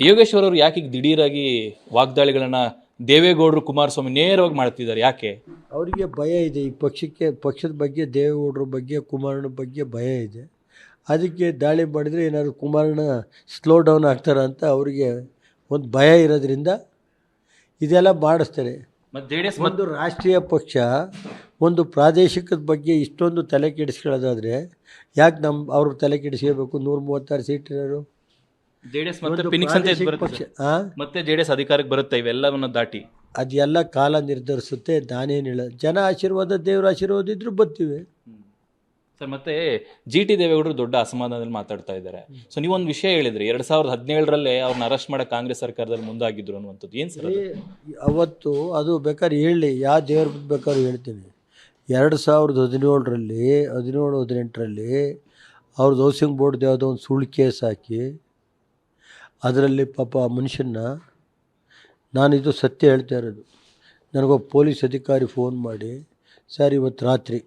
ಯೋಗೇಶ್ವರ್ ಅವರು ಯಾಕೆ ಈಗ ದಿಢೀರಾಗಿ ವಾಗ್ದಾಳಿಗಳನ್ನ ದೇವೇಗೌಡರು ಕುಮಾರಸ್ವಾಮಿ ನೇರವಾಗಿ ಮಾಡ್ತಿದ್ದಾರೆ? ಯಾಕೆ? ಅವರಿಗೆ ಭಯ ಇದೆ. ಈ ಪಕ್ಷಕ್ಕೆ ಪಕ್ಷದ ಬಗ್ಗೆ ದೇವೇಗೌಡರ ಬಗ್ಗೆ ಕುಮಾರನ ಬಗ್ಗೆ ಭಯ ಇದೆ. ಅದಕ್ಕೆ ದಾಳಿ ಮಾಡಿದರೆ ಏನಾದರೂ ಕುಮಾರನ ಸ್ಲೋ ಡೌನ್ ಆಗ್ತಾರೆ ಅಂತ ಅವರಿಗೆ ಒಂದು ಭಯ ಇರೋದ್ರಿಂದ ಇದೆಲ್ಲ ಮಾಡಿಸ್ತಾರೆ. ಮತ್ತೆ ಜೆ ಡಿ ಎಸ್ ಒಂದು ರಾಷ್ಟ್ರೀಯ ಪಕ್ಷ ಒಂದು ಪ್ರಾದೇಶಿಕದ ಬಗ್ಗೆ ಇಷ್ಟೊಂದು ತಲೆ ಕೆಡಿಸ್ಕೊಳ್ಳೋದಾದರೆ ಯಾಕೆ ನಮ್ಮ ಅವ್ರ ತಲೆ ಕೆಡಿಸ್ಕೋಬೇಕು ನೂರ ಮೂವತ್ತಾರು ಸೀಟ್ ಇರೋರು ಜೆ ಡಿ ಎಸ್ ಮತ್ತೆ ಒಂದು ಅಂತ ಬರುತ್ತೆ ಮತ್ತೆ ಜೆಡಿಎಸ್ ಅಧಿಕಾರಕ್ಕೆ ಬರುತ್ತೆ ಇವೆಲ್ಲವನ್ನ ದಾಟಿ. ಅದೆಲ್ಲ ಕಾಲ ನಿರ್ಧರಿಸುತ್ತೆ ನಾನೇನು ಹೇಳ ಜನ ಆಶೀರ್ವಾದ ದೇವರ ಆಶೀರ್ವಾದ ಇದ್ರೂ ಬರ್ತೀವಿ. ಸರ್ ಮತ್ತೆ ಜಿ ಟಿ ದೇವೇಗೌಡರು ದೊಡ್ಡ ಅಸಮಾಧಾನದಲ್ಲಿ ಮಾತಾಡ್ತಾ ಇದ್ದಾರೆ. ಸೊ ನೀವೊಂದು ವಿಷಯ ಹೇಳಿದ್ರಿ ಎರಡ್ ಸಾವಿರದ ಹದಿನೇಳರಲ್ಲೇ ಅವ್ರನ್ನ ಅರೆಸ್ಟ್ ಮಾಡಕ್ ಕಾಂಗ್ರೆಸ್ ಸರ್ಕಾರದಲ್ಲಿ ಮುಂದಾಗಿದ್ರು ಅನ್ನುವಂಥದ್ದು. ಏನ್ ಸರ್ ಅದು? ಅವತ್ತು ಅದು ಬೇಕಾದ್ರೆ ಹೇಳಿ ಯಾವ ದೇವ್ರ ಬೇಕಾದ್ರೂ ಹೇಳ್ತೀನಿ. ಎರಡು ಸಾವಿರದ ಹದಿನೇಳರಲ್ಲಿ ಹದಿನೇಳು ಹದಿನೆಂಟರಲ್ಲಿ ಅವ್ರದ್ದು ಹೌಸಿಂಗ್ ಬೋರ್ಡ್ದು ಯಾವುದೋ ಒಂದು ಸುಳ್ಳು ಕೇಸ್ ಹಾಕಿ ಅದರಲ್ಲಿ ಪಾಪ ಆ ಮನುಷ್ಯನ ನಾನಿದು ಸತ್ಯ ಹೇಳ್ತಾ ಇರೋದು. ನನಗೊಬ್ಬ ಪೊಲೀಸ್ ಅಧಿಕಾರಿ ಫೋನ್ ಮಾಡಿ, ಸರ್, ಇವತ್ತು ರಾತ್ರಿ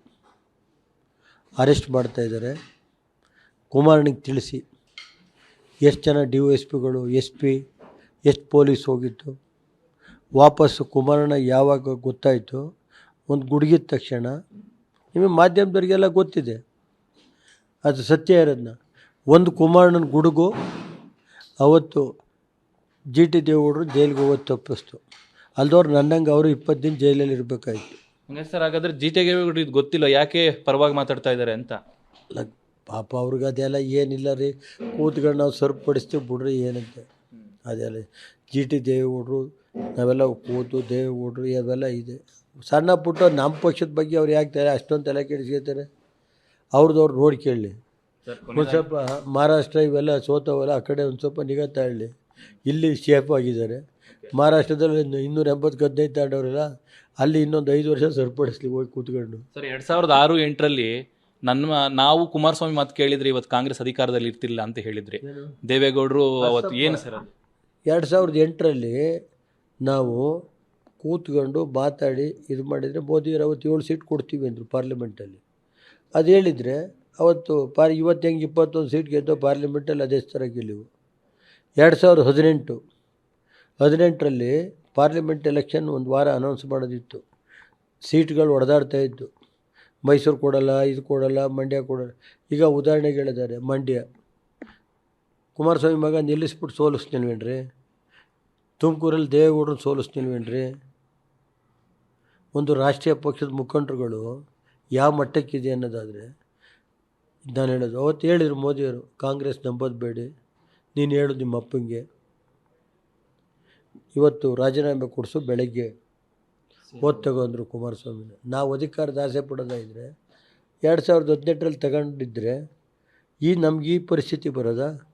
ಅರೆಸ್ಟ್ ಮಾಡ್ತಾಯಿದ್ದಾರೆ ಕುಮಾರನಿಗೆ ತಿಳಿಸಿ. ಎಷ್ಟು ಜನ ಡಿ ಒ ಎಸ್ ಪಿಗಳು, ಎಸ್ ಪಿ, ಎಷ್ಟು ಪೊಲೀಸ್ ಹೋಗಿತ್ತು. ವಾಪಸ್ಸು ಕುಮಾರಣ್ಣ ಯಾವಾಗ ಗೊತ್ತಾಯಿತು, ಒಂದು ಗುಡುಗಿದ ತಕ್ಷಣ ನಿಮಗೆ ಮಾಧ್ಯಮದವ್ರಿಗೆಲ್ಲ ಗೊತ್ತಿದೆ. ಅದು ಸತ್ಯ ಇರೋದನ್ನ ಒಂದು ಕುಮಾರಣ್ಣನ ಗುಡುಗು ಅವತ್ತು ಜಿ ಟಿ ದೇವೇಗೌಡರು ಜೈಲಿಗೆ ಹೋಗೋದು ತಪ್ಪಿಸ್ತು. ಅಲ್ದವ್ರು ನನ್ನಂಗೆ ಅವರು ಇಪ್ಪತ್ತು ದಿನ ಜೈಲಲ್ಲಿ ಇರಬೇಕಾಯ್ತು. ಹಂಗೆ ಸರ್ ಹಾಗಾದ್ರೆ ಜಿ ಟಿ ದೇವೇಗೌಡರು ಇದು ಗೊತ್ತಿಲ್ಲ ಯಾಕೆ ಪರವಾಗಿ ಮಾತಾಡ್ತಾ ಇದ್ದಾರೆ ಅಂತ? ಅಲ್ಲ ಪಾಪ ಅವ್ರಿಗೆ ಅದೆಲ್ಲ ಏನಿಲ್ಲ ರೀ. ಕೂತ್ಕೊಂಡು ನಾವು ಸರಿಪಡಿಸ್ತೀವಿ ಬಿಡ್ರಿ ಏನಂತೆ? ಅದೆಲ್ಲ ಜಿ ಟಿ ದೇವೇಗೌಡರು ನಾವೆಲ್ಲ ಕೂತು ದೇವೇಗೌಡರು ಅವೆಲ್ಲ ಇದೆ. ಸಣ್ಣ ಪುಟ್ಟ ನಮ್ಮ ಪಕ್ಷದ ಬಗ್ಗೆ ಅವ್ರು ಯಾಕೆ ಅಷ್ಟೊಂದು ತಲೆ ಕೆಡಿಸ್ಕೊತಾರೆ? ಅವ್ರದ್ದು ಅವ್ರು ನೋಡಿ ಕೇಳಲಿ. ಒಂದು ಸ್ವಲ್ಪ ಮಹಾರಾಷ್ಟ್ರ ಇವೆಲ್ಲ ಸೋತವಲ್ಲ ಆ ಕಡೆ ಒಂದು ಸ್ವಲ್ಪ ನಿಗಾ ತಾಳಲಿ. ಇಲ್ಲಿ ಸೇಫ್ ಆಗಿದ್ದಾರೆ. ಮಹಾರಾಷ್ಟ್ರದಲ್ಲಿ ಒಂದು ಇನ್ನೂರ ಎಂಬತ್ತು ಹದಿನೈದು ತಾಂಡವರೆಲ್ಲ ಅಲ್ಲಿ ಇನ್ನೊಂದು ಐದು ವರ್ಷ ಸರಿಪಡಿಸ್ಲಿ ಹೋಗಿ ಕೂತ್ಕೊಂಡು. ಸರ್ ಎರಡು ಸಾವಿರದ ಆರು ಎಂಟರಲ್ಲಿ ನನ್ನ ನಾವು ಕುಮಾರಸ್ವಾಮಿ ಮಾತು ಕೇಳಿದ್ರೆ ಇವತ್ತು ಕಾಂಗ್ರೆಸ್ ಅಧಿಕಾರದಲ್ಲಿ ಇರ್ತಿಲ್ಲ ಅಂತ ಹೇಳಿದ್ರಿ. ದೇವೇಗೌಡರು ಅವತ್ತು ಏನು ಸರ್ ಎರಡು ಸಾವಿರದ ಎಂಟರಲ್ಲಿ ನಾವು ಕೂತ್ಕೊಂಡು ಮಾತಾಡಿ ಇದು ಮಾಡಿದರೆ ಮೋದಿಯವರು ಅವತ್ತು ಏಳು ಸೀಟ್ ಕೊಡ್ತೀವಿ ಅಂದರು ಪಾರ್ಲಿಮೆಂಟಲ್ಲಿ ಅದು ಹೇಳಿದರೆ ಅವತ್ತು ಪಾರ್ ಇವತ್ತು ಹೆಂಗೆ ಇಪ್ಪತ್ತೊಂದು ಸೀಟ್ ಗೆದ್ದೋ ಪಾರ್ಲಿಮೆಂಟಲ್ಲಿ ಅದೇ ಥರ ಗೆಲ್ಲಿವು. ಎರಡು ಸಾವಿರದ ಹದಿನೆಂಟು, ಹದಿನೆಂಟರಲ್ಲಿ ಪಾರ್ಲಿಮೆಂಟ್ ಎಲೆಕ್ಷನ್ ಒಂದು ವಾರ ಅನೌನ್ಸ್ ಮಾಡೋದಿತ್ತು. ಸೀಟ್ಗಳು ಹೊಡೆದಾಡ್ತಾ ಇದ್ದು. ಮೈಸೂರು ಕೊಡಲ್ಲ, ಇದು ಕೊಡಲ್ಲ, ಮಂಡ್ಯ ಕೊಡಲ್ಲ. ಈಗ ಉದಾಹರಣೆಗೆ ಹೇಳಿದ್ದಾರೆ, ಮಂಡ್ಯ. ಕುಮಾರಸ್ವಾಮಿ ಮಗ ನಿಲ್ಲಿಸ್ಬಿಟ್ಟು ಸೋಲಿಸ್ತಿಲ್ವೇನ್ರಿ? ತುಮಕೂರಲ್ಲಿ ಸೋಲಿಸ್ ಸೋಲಿಸ್ತಿಲ್ವೇನ್ರಿ? ಒಂದು ರಾಷ್ಟ್ರೀಯ ಪಕ್ಷದ ಮುಖಂಡರುಗಳು ಯಾವ ಮಟ್ಟಕ್ಕಿದೆ ಅನ್ನೋದಾದರೆ ನಾನು ಹೇಳೋದು, ಅವತ್ತು ಹೇಳಿದರು ಮೋದಿಯವರು, ಕಾಂಗ್ರೆಸ್ ನಂಬೋದು ಬೇಡಿ, ನೀನು ಹೇಳು ನಿಮ್ಮ ಅಪ್ಪಂಗೆ. ಇವತ್ತು ರಾಜೀನಾಮೆ ಕೊಡಿಸು ಬೆಳಗ್ಗೆ. ಓದ್ ತಗೊಂಡ್ರು ಕುಮಾರಸ್ವಾಮಿನ ನಾವು ಅಧಿಕಾರದ ಆಸೆ ಪಡೋದಾಯಿದ್ರೆ ಎರಡು ಸಾವಿರದ ಹದಿನೆಂಟರಲ್ಲಿ ತಗೊಂಡಿದ್ರೆ, ಈ ನಮ್ಗೆ ಈ ಪರಿಸ್ಥಿತಿ ಬರೋದಾ?